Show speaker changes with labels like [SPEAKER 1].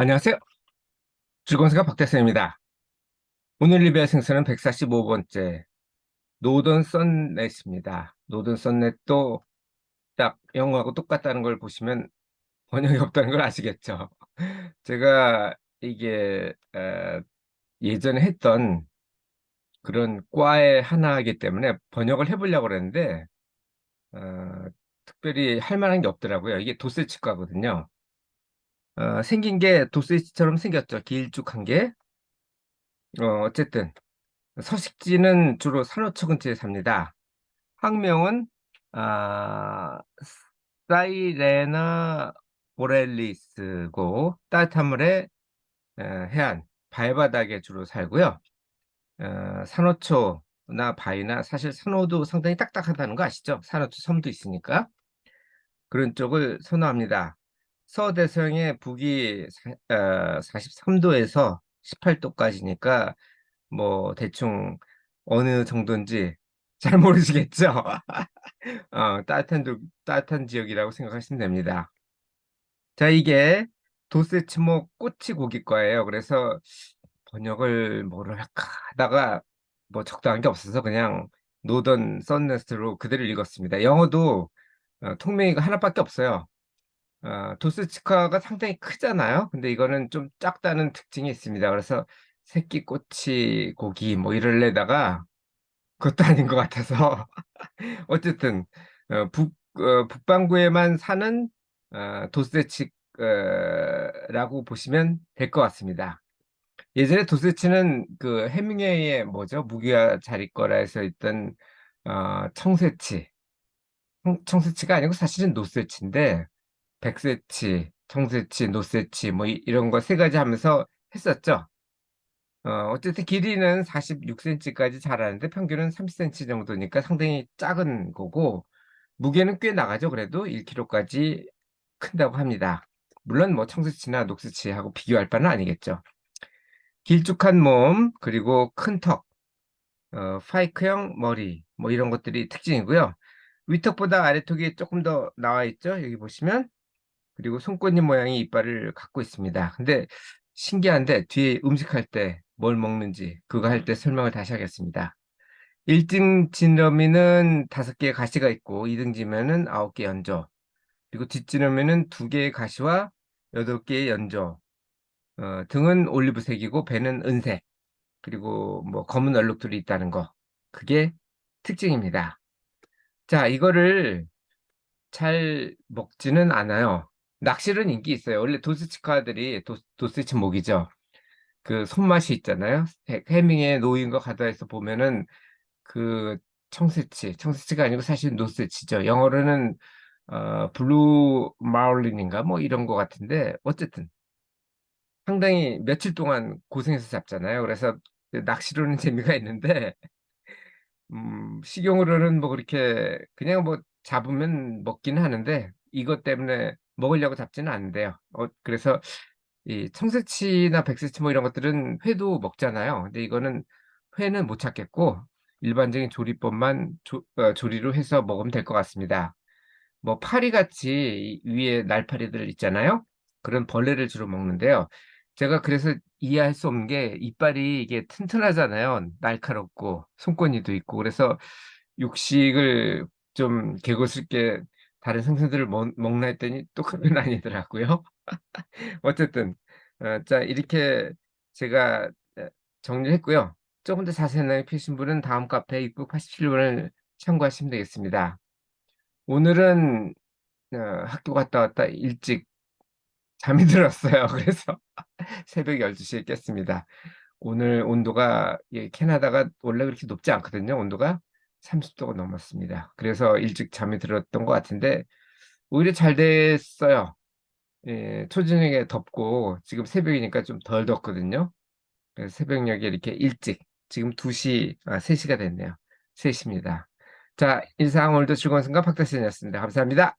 [SPEAKER 1] 안녕하세요. 즐거운 생각 박대선입니다. 오늘 리뷰할 생선은 145번째 노던 썬넷입니다. 노던 썬넷도 딱 영어하고 똑같다는 걸 보시면 번역이 없다는 걸 아시겠죠? 제가 이게 에, 예전에 했던 그런 과의 하나이기 때문에 번역을 해보려고 그랬는데 어, 특별히 할 만한 게 없더라고요. 이게 도세치과거든요. 어, 생긴 게 도세지처럼 생겼죠. 길쭉한 게. 어, 어쨌든 서식지는 주로 산호초 근처에 삽니다. 학명은 아, 사이레나 보렐리스고 따뜻한 물의 에, 해안, 발바닥에 주로 살고요. 어, 산호초나 바위나 사실 산호도 상당히 딱딱하다는 거 아시죠? 산호초 섬도 있으니까 그런 쪽을 선호합니다. 서대서양의 북이 사, 어, 43도에서 18도까지니까 뭐 대충 어느 정도인지 잘 모르시겠죠? 어, 따뜻한 도, 따뜻한 지역이라고 생각하시면 됩니다. 자, 이게 도세치목 꼬치 고기과예요. 그래서 번역을 뭐를 할까 하다가 뭐 적당한 게 없어서 그냥 노던 썬네스트로 그대로 읽었습니다. 영어도 어, 통명이가 하나밖에 없어요. 어, 도스치카가 상당히 크잖아요. 근데 이거는 좀 작다는 특징이 있습니다. 그래서 새끼 꼬치 고기 뭐 이럴래다가 그것도 아닌 것 같아서 어쨌든 어, 북 어, 북반구에만 사는 어, 도스치라고 보시면 될 것 같습니다. 예전에 도스치는 그 해밍웨이의 뭐죠 무기와 자리 거라에서 있던 어, 청새치 청, 청새치가 아니고 사실은 노새치인데 백세치, 청세치, 노세치 뭐 이, 런 거 세 가지 하면서 했었죠. 어, 어쨌든 길이는 46cm까지 자라는데 평균은 30cm 정도니까 상당히 작은 거고 무게는 꽤 나가죠. 그래도 1kg까지 큰다고 합니다. 물론 뭐 청세치나 녹세치하고 비교할 바는 아니겠죠. 길쭉한 몸 그리고 큰 턱, 어, 파이크형 머리 뭐 이런 것들이 특징이고요. 위턱보다 아래턱이 조금 더 나와 있죠. 여기 보시면 그리고 손꽃잎 모양의 이빨을 갖고 있습니다. 근데 신기한데 뒤에 음식할 때 뭘 먹는지 그거 할 때 설명을 다시 하겠습니다. 1등 지느러미는 5개의 가시가 있고 2등 지면은 9개 연조 그리고 뒷지느러미는 2개의 가시와 8개의 연조 어, 등은 올리브색이고 배는 은색 그리고 뭐 검은 얼룩들이 있다는 거 그게 특징입니다. 자 이거를 잘 먹지는 않아요. 낚시는 인기 있어요. 원래 도스치카들이 도, 도스치 목이죠. 그 손맛이 있잖아요. 해- 해밍의 노인과 가다에서 보면은 그 청새치, 청새치가 아니고 사실 노새치죠. 영어로는 어, 블루 마울린인가 뭐 이런 거 같은데 어쨌든 상당히 며칠 동안 고생해서 잡잖아요. 그래서 낚시로는 재미가 있는데 음, 식용으로는 뭐 그렇게 그냥 뭐 잡으면 먹기는 하는데 이것 때문에 먹으려고 잡지는 않는데요. 어, 그래서 이 청새치나 백새치 뭐 이런 것들은 회도 먹잖아요. 근데 이거는 회는 못 찾겠고 일반적인 조리법만 조, 어, 조리로 해서 먹으면 될 것 같습니다. 뭐 파리같이 이 위에 날파리들 있잖아요. 그런 벌레를 주로 먹는데요. 제가 그래서 이해할 수 없는 게 이빨이 이게 튼튼하잖아요. 날카롭고 손권이도 있고 그래서 육식을 좀 개고스럽게 다른 생선들을 먹, 먹나 했더니 또 그건 아니더라고요. 어쨌든 어, 자 이렇게 제가 에, 정리했고요. 조금 더 자세하게 피신 분은 다음 카페 입구 87번을 참고하시면 되겠습니다. 오늘은 어, 학교 갔다 왔다 일찍 잠이 들었어요. 그래서 새벽 12시에 깼습니다. 오늘 온도가 예, 캐나다가 원래 그렇게 높지 않거든요. 온도가 30도가 넘었습니다. 그래서 일찍 잠이 들었던 것 같은데 오히려 잘 됐어요. 예, 초저녁에 덥고 지금 새벽이니까 좀 덜 덥거든요. 그래서 새벽녘에 이렇게 일찍 지금 2시, 아, 3시가 됐네요. 3시입니다. 자, 인상 오늘도 즐거운 순간 박다신이었습니다. 감사합니다.